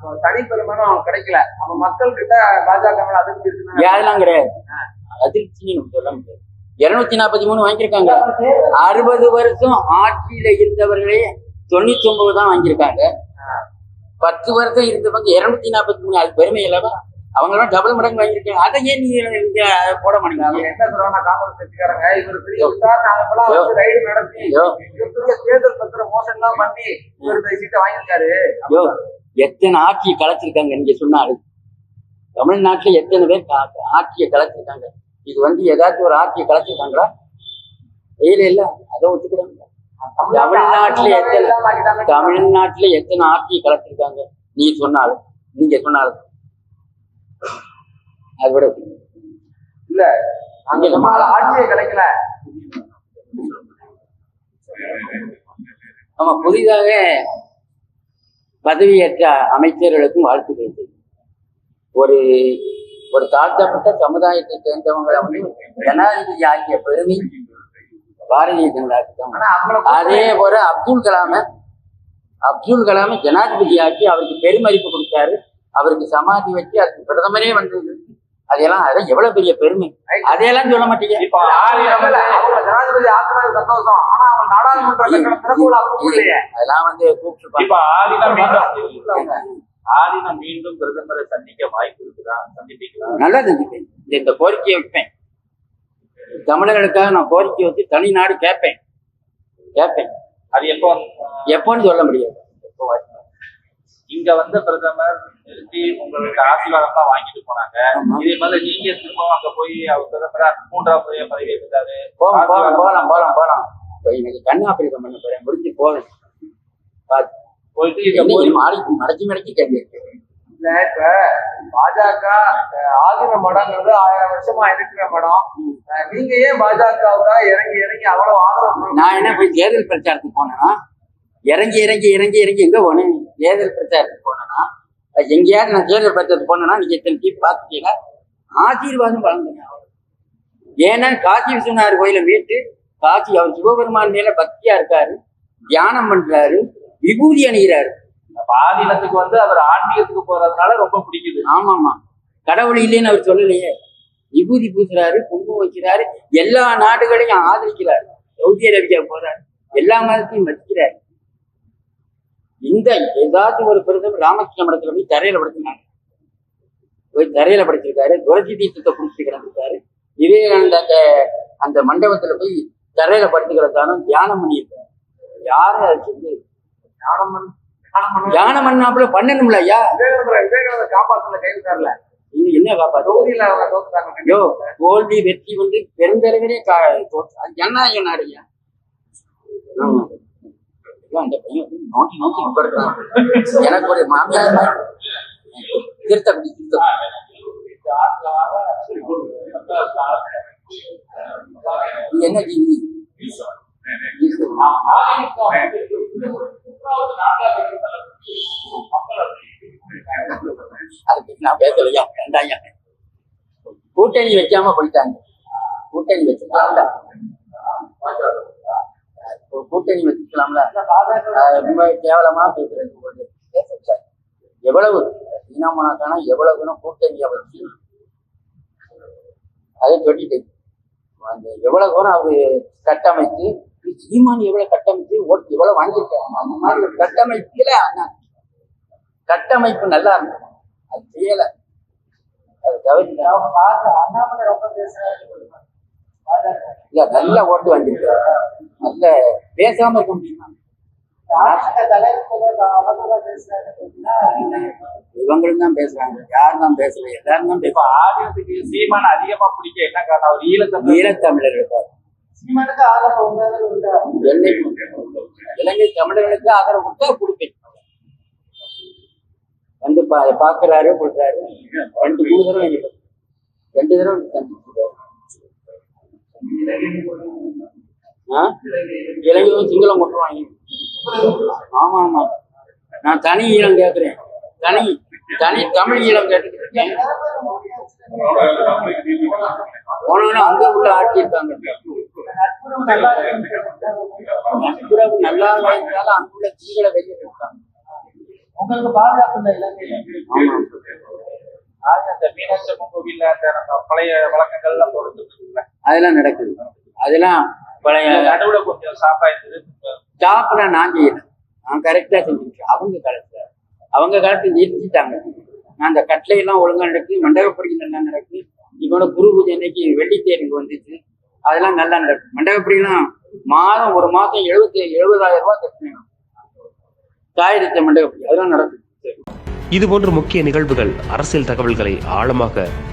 அப்போ தனி பெரும்பாலும் அவங்க கிடைக்கல. அப்ப மக்கள் கிட்ட பாஜக மேல அதிருப்தி இருக்குன்னு யாரெல்லாம் கிடையாது. அதிர்ச்சின்னு சொல்ல முடியாது. இருநூத்தி நாற்பத்தி மூணு வாங்கியிருக்காங்க. அறுபது வருஷம் ஆட்சியில இருந்தவர்களே தொண்ணூத்தி ஒன்பது தான் வாங்கியிருக்காங்க. பத்து வருஷம் இருந்தவங்க இருநூத்தி நாற்பத்தி மூணு அது பெருமை இல்லவா? அவங்க எல்லாம் டபுள் மடங்கு வாங்கியிருக்காங்க. அதை ஏன் நீங்க நீங்க போட மாட்டேங்கிறாங்க என்ன சொல்றாங்க காங்கிரஸ் கட்சிக்காரங்க இவர் பெரிய விசாரணை ரைடு நடத்தி ஐயோ மிகப்பெரிய தேர்தல் பத்திர மோசடி எல்லாம் பண்ணி இவர் இந்த சீட்டை வாங்கியிருக்காரு. எத்தனை ஆட்சியை கலைச்சிருக்காங்க நீங்க சொன்னாலும் தமிழ்நாட்டுல எத்தனை பேர் ஆட்சியை கலைச்சிருக்காங்க? இது வந்து ஏதாச்சும் ஒரு ஆட்சியை கலைச்சிருக்காங்களா? இல்ல இல்ல அதை ஒத்துக்கிறாங்க தமிழ்நாட்டுல எத்தனை. தமிழ்நாட்டுல எத்தனை ஆட்சியை கலைச்சிருக்காங்க? நீ சொன்னாலும் நீங்க சொன்னாலும் அதை விட. இல்ல ஆட்சியை கிடைக்கல ஆமா புதிதாக பதவியேற்ற அமைச்சர்களுக்கும் தெரிவிக்கிறேன். ஒரு ஒரு தாழ்த்தப்பட்ட சமுதாயத்தை சேர்ந்தவங்களை வந்து ஜனாதிபதி ஆகிய பெருமை பாரதிய அவங்கள அதே போல அப்துல் கலாம அப்துல் கலாம ஜனாதிபதி ஆக்கி அவருக்கு பெருமதிப்பு கொடுத்தாரு அவருக்கு சமாதி வச்சு அதுக்கு பிரதமரே வந்தது அதெல்லாம் அதெல்லாம் எவ்வளவு பெரிய பெருமை. அதையெல்லாம் சொல்ல மாட்டீங்க. அதெல்லாம் வந்து கூப்பிட்டு ஆதினம் மீண்டும் ஆதினம் மீண்டும் பிரதமரை சந்திக்க வாய்ப்பு இருக்குதா? சந்திப்பீங்களா? நல்லா செஞ்சுப்பேன் இந்த கோரிக்கையை வைப்பேன். தமிழர்களுக்காக நான் கோரிக்கை வச்சு தனி நாடு கேட்பேன். கேட்பேன். அது எப்போ? எப்போன்னு சொல்ல முடியாது? இங்க வந்த பிரதமர் நிறுத்தி உங்களுக்கு ஆசீர்வாதம் வாங்கிட்டு போனாங்க. இதே மாதிரி நீங்க திரும்ப அங்க போய் அவர் பிரதமரா மூன்றாவது முறையா பதவி ஏற்றாரு போலாம் போலாம் போலாம் போலாம் போலாம் இப்போ எனக்கு கண்ணாப்பிரிக்கம் பண்ண போறேன் முடிஞ்சு போவேன் பாத்து. போயிட்டு ஆடிக்கு மடக்கி மடக்கி கேள்வி. இல்ல இப்ப பாஜக ஆதீன மடங்கிறது ஆயிரம் வருஷமா இருக்கிற மடம் நீங்க ஏன் பாஜகவுக்காக இறங்கி இறங்கி அவ்வளவு ஆதரவு? நான் என்ன போய் தேர்தல் பிரச்சாரத்துக்கு போனேன்னா இறங்கி இறங்கி இறங்கி இறங்கி எங்க போனேன் தேர்தல் பிரச்சாரத்துக்கு போனேன்னா எங்கேயாவது நான் தேர்தல் பிரச்சாரத்துக்கு போனேன்னா நீங்க எத்தனை டீப் பார்த்துட்டீங்களா ஆசீர்வாதம் வழங்குங்க ஏன்னா காசி விஸ்வநாதர் கோயிலை மீட்டு காசி அவர் சிவபெருமான் மேல பக்தியா இருக்காரு தியானம் பண்றாரு விபூதி அணிகிறாரு. ஆதீனத்துக்கு வந்து அவர் ஆன்மீகத்துக்கு போறதுனால ரொம்ப பிடிக்குது. ஆமாமா. கடவுள் இல்லைன்னு அவர் சொல்லலையே. விபூதி பூசுறாரு குங்குமம் வைக்கிறாரு எல்லா நாடுகளையும் ஆதரிக்கிறார். சவுதி அரேபியா போறாரு எல்லா மதத்தையும் மதிக்கிறார் இந்த ஏதாச்சும் ஒரு பிரதமர் ராமகிருஷ்ண மடத்துல போய் தரையில படுத்தினாங்க போய் தரையில படுத்திருக்காரு. துரதி தீர்த்தத்தை குடிச்சு கிடந்திருக்காரு விவேகானந்த அந்த அந்த மண்டபத்துல போய் தரையில படுத்துக்கிறதானும் தியானம் பண்ணியிருக்காரு. யாரும் அது சொல்லி? தியானம் பண்ணாப்புல பண்ணணும்ல ஐயா. விவேகானந்தர் விவேகானந்தர் காப்பாத்துல இது என்ன காப்பாத்து? ஐயோ தோல்வி வெற்றி வந்து பெருந்தரவரே ஜனநாயக நாடுயா ஆமா. ஐயோ, அந்த பையன் வந்து நோக்கி நோண்டி எனக்கு ஒரு மாமியார் மாதிரி. திருத்தம் என்ன ஜீவி? அதுக்கு நான் பேசலையா? கூட்டணி வைக்காம போயிட்டாங்க. கூட்டணி வச்சு ஒரு கூட்டணி வச்சுக்கலாம்ல. ரொம்ப கேவலமா பேசுறது. எவ்வளவு? இனமானாக்கான எவ்வளவு தூரம் கூட்டணியை வச்சு அதை சொல்லிட்டு அந்த எவ்வளவு தூரம் அவரு கட்டமைச்சு சீமான் எவ்வளவு கட்டமைச்சு ஓட்டு எவ்வளவு வாங்கியிருக்காங்க அந்த மாதிரி ஒரு கட்டமைப்புல கட்டமைப்பு நல்லா இருக்கும். அது செய்யல. அது பேசுறாரு. இல்ல நல்ல ஓட்டு வாங்கியிருக்காரு. நல்ல பேசாம இருக்க முடியுமா? இவங்களும் தான் பேசுறாங்க. யாரும் தான் பேசல. எல்லாரும் தான் பேசுறாங்க. ஆதீனத்துக்கு சீமான அதிகமா பிடிக்க என்ன காரணம்? அவர் ஈழத்தமிழர் ஈழத்தமிழர்களுக்கு சீமானுக்கு ஆதரவு இலங்கை தமிழர்களுக்கு ஆதரவு கொடுத்தா கொடுப்பேன் வந்து பா பாக்குறாரு கொடுக்குறாரு. ரெண்டு மூணு தடவை ரெண்டு தடவை இலங்கையும் சிங்களம் கொண்டுருவாங்க ஆமா ஆமா. நான் தனி ஈழம் கேட்கிறேன் தனி தனி தமிழ் ஈழம் கேட்டுக்கிறேன் போனவனும் அங்க உள்ள ஆட்சி இருக்காங்க. நட்புறவு நல்லா இருந்தாலும் அங்குள்ள தீங்களை வெளியே இருக்காங்க. உங்களுக்கு பாதுகாப்பு இல்லை. இலங்கையில அந்த மீனாட்சி கோவில்ல அந்த நம்ம பழைய வழக்கங்கள் எல்லாம் தொடர்ந்து அதெல்லாம் நடக்குது. அதெல்லாம் நடுவுல கொஞ்சம் சாப்பா இருந்தது ஸ்டாப்ல நான் செய்யல. நான் கரெக்டா செஞ்சுருக்கேன் அவங்க காலத்துல அவங்க காலத்துல நிறுத்திட்டாங்க. நான் அந்த கட்டளையெல்லாம் ஒழுங்கா நடக்கு மண்டபப்படிகள் நல்லா நடக்கு இவனோட குரு பூஜை அன்னைக்கு வெள்ளித்தேருக்கு வந்துச்சு. அதெல்லாம் நல்லா நடக்கும். மண்டபப்படிலாம் மாதம் ஒரு மாசம் எழுபத்தி எழுபதாயிரம் ரூபாய் கட்டணும் தாயிரத்த மண்டபப்படி. அதெல்லாம் நடக்கும். இதுபோன்ற முக்கிய நிகழ்வுகள் அரசியல் தகவல்களை ஆழமாக